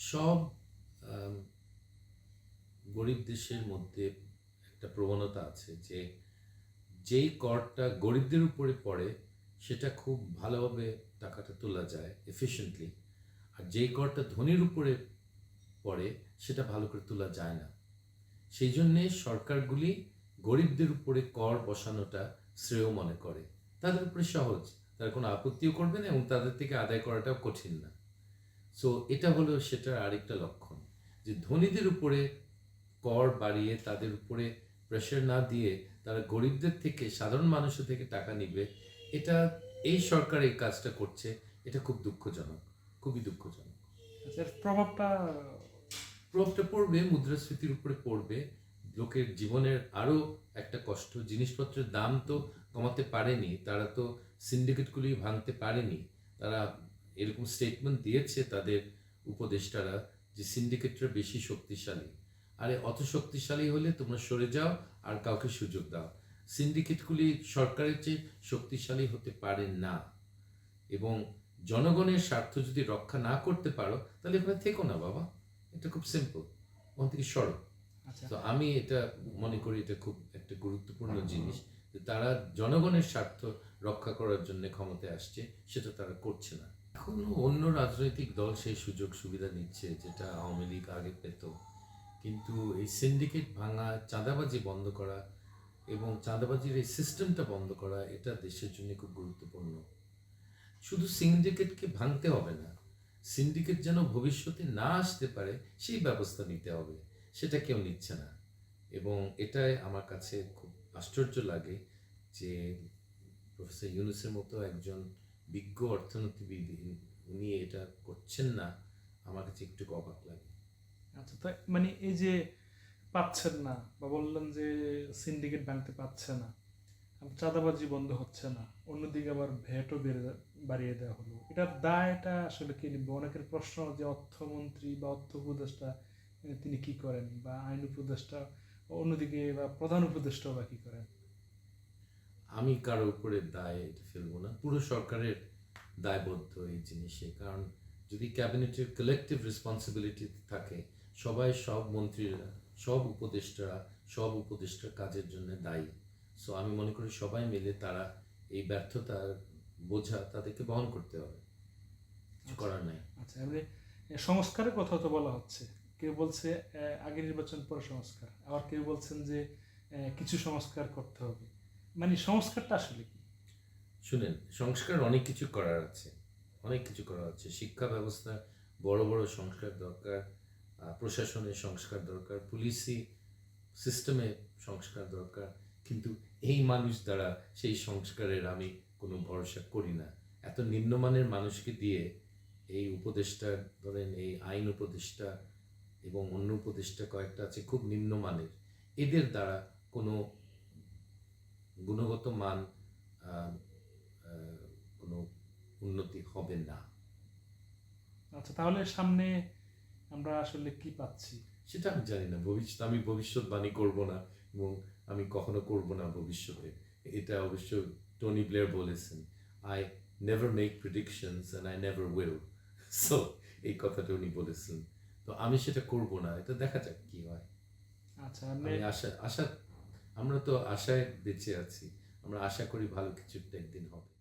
সব গরিব দেশের মধ্যে একটা প্রবণতা আছে যে, যেই করটা গরিবদের উপরে পড়ে, সেটা খুব ভালোভাবে টাকাটা তোলা যায় এফিশিয়েন্টলি আর যেই করটা ধনীর উপরে পড়ে, সেটা ভালো করে তোলা যায় না। সেই জন্যে সরকারগুলি গরিবদের উপরে কর বসানোটা শ্রেয় মনে করে। তাদের উপরে সহজ। তারা কোনো আপত্তিও করবে না এবং তাদের থেকে আদায় করাটাও কঠিন না। সো এটা হলো সেটার আরেকটা লক্ষণ যে ধনীদের উপরে কর বাড়িয়ে তাদের উপরে প্রেশার না দিয়ে তারা গরিবদের থেকে সাধারণ মানুষের থেকে টাকা নিবে এটা এই সরকার এই কাজটা করছে এটা খুব দুঃখজনক খুবই দুঃখজনক। আচ্ছা প্রভাবটা? প্রভাবটা পড়বে মুদ্রাস্ফীতির উপরে পড়বে লোকের জীবনের আরও একটা কষ্ট জিনিসপত্রের দাম তো কমাতে পারেনি তারা তো সিন্ডিকেটগুলি ভাঙতে পারেনি তারা এরকম স্টেটমেন্ট দিয়েছে তাদের উপদেষ্টারা যে সিন্ডিকেটরা বেশি শক্তিশালী। আরে অত শক্তিশালী হলে তোমরা সরে যাও আর কাউকে সুযোগ দাও। সিন্ডিকেটগুলি সরকারের চেয়ে শক্তিশালী হতে পারে না। এবং জনগণের স্বার্থ যদি রক্ষা না করতে পারো তাহলে এখানে থেকো না বাবা। এটা খুব সিম্পল ওখান থেকে সরো। আচ্ছা। তো আমি এটা মনে করি এটা খুব একটা গুরুত্বপূর্ণ জিনিস যে তারা জনগণের স্বার্থ রক্ষা করার জন্য ক্ষমতায় আসছে সেটা তারা করছে না। এখনও অন্য রাজনৈতিক দল সেই সুযোগ সুবিধা নিচ্ছে যেটা আওয়ামী লীগ আগে পেত। কিন্তু এই সিন্ডিকেট ভাঙা, চাঁদাবাজি বন্ধ করা এবং চাঁদাবাজির এই সিস্টেমটা বন্ধ করা, এটা দেশের জন্য খুব গুরুত্বপূর্ণ। শুধু সিন্ডিকেটকে ভাঙতে হবে না সিন্ডিকেট যেন ভবিষ্যতে না আসতে পারে, সেই ব্যবস্থা নিতে হবে, সেটা কেউ নিচ্ছে না। এবং এটাই আমার কাছে খুব আশ্চর্য লাগে যে প্রফেসর ইউনুসের মতো একজন বিজ্ঞ অর্থনীতিবিদ উনি এটা করছেন না, আমার কাছে একটু অবাক লাগে। আচ্ছা তো মানে এই যে পাচ্ছেন না বা বললেন যে সিন্ডিকেট ভাঙতে পারছে না চাঁদাবাজি বন্ধ হচ্ছে না, অন্যদিকে আবার ভ্যাটও বেড়ে বাড়িয়ে দেওয়া হলো এটার দায়টা আসলে কে নিবে? অনেকের প্রশ্ন যে অর্থমন্ত্রী বা অর্থ উপদেষ্টা তিনি কি করেন? বা আইন উপদেষ্টা, অন্যদিকে বা প্রধান উপদেষ্টাও বা কি করেন? আমি কারও উপরে দায় এটা ফেলব না। পুরো সরকারের দায়বদ্ধ এই জিনিসে। কারণ যদি ক্যাবিনেটের কালেকটিভ রেসপন্সিবিলিটি থাকে সবাই সব মন্ত্রীরা সব উপদেষ্টারা সব উপদেষ্টার কাজের জন্য দায়ী। সো আমি মনে করি সবাই মিলে তারা এই ব্যর্থতার বোঝা তাদেরকে বহন করতে হবে। করার নাই। আচ্ছা এমনি এ, সংস্কারের কথা তো বলা হচ্ছে। কেউ বলছে আগে নির্বাচন পরে সংস্কার। আবার কেউ বলছেন যে কিছু সংস্কার করতে হবে। মানে সংস্কারটা আসলে কি? শুনেন, সংস্কার অনেক কিছু করার আছে, অনেক কিছু করার আছে। শিক্ষা ব্যবস্থা, বড় বড় সংস্কার দরকার প্রশাসনের সংস্কার দরকার, পুলিশি সিস্টেমে সংস্কার দরকার, কিন্তু এই মানুষ দ্বারা সেই সংস্কারের আমি কোনো ভরসা করি না। এত নিম্নমানের মানুষকে দিয়ে এই উপদেষ্টা, ধরেন এই আইন উপদেষ্টা এবং অন্য উপদেষ্টা কয়েকটা আছে, খুব নিম্নমানের, এদের দ্বারা কোনো গুণগত মান কোনো উন্নতি হবে না। আচ্ছা তাহলে সামনে আমরা আসলে কি পাচ্ছি? সেটা আমি জানি না। ভবিষ্যৎ আমি ভবিষ্যৎবাণী করব না এবং আমি কখনো করব না ভবিষ্যতে। এটা অবশ্য টনি ব্লেয়ার বলেছেন I never make predictions and I never will so এই কথাটা উনি বলেছেন। তো আমি সেটা করব না এটা দেখা যাক কি হয়। আচ্ছা আমি আশা আশা আমরা তো আশায় বেঁচে আছি। আমরা আশা করি ভালো কিছু একটা একদিন হবে।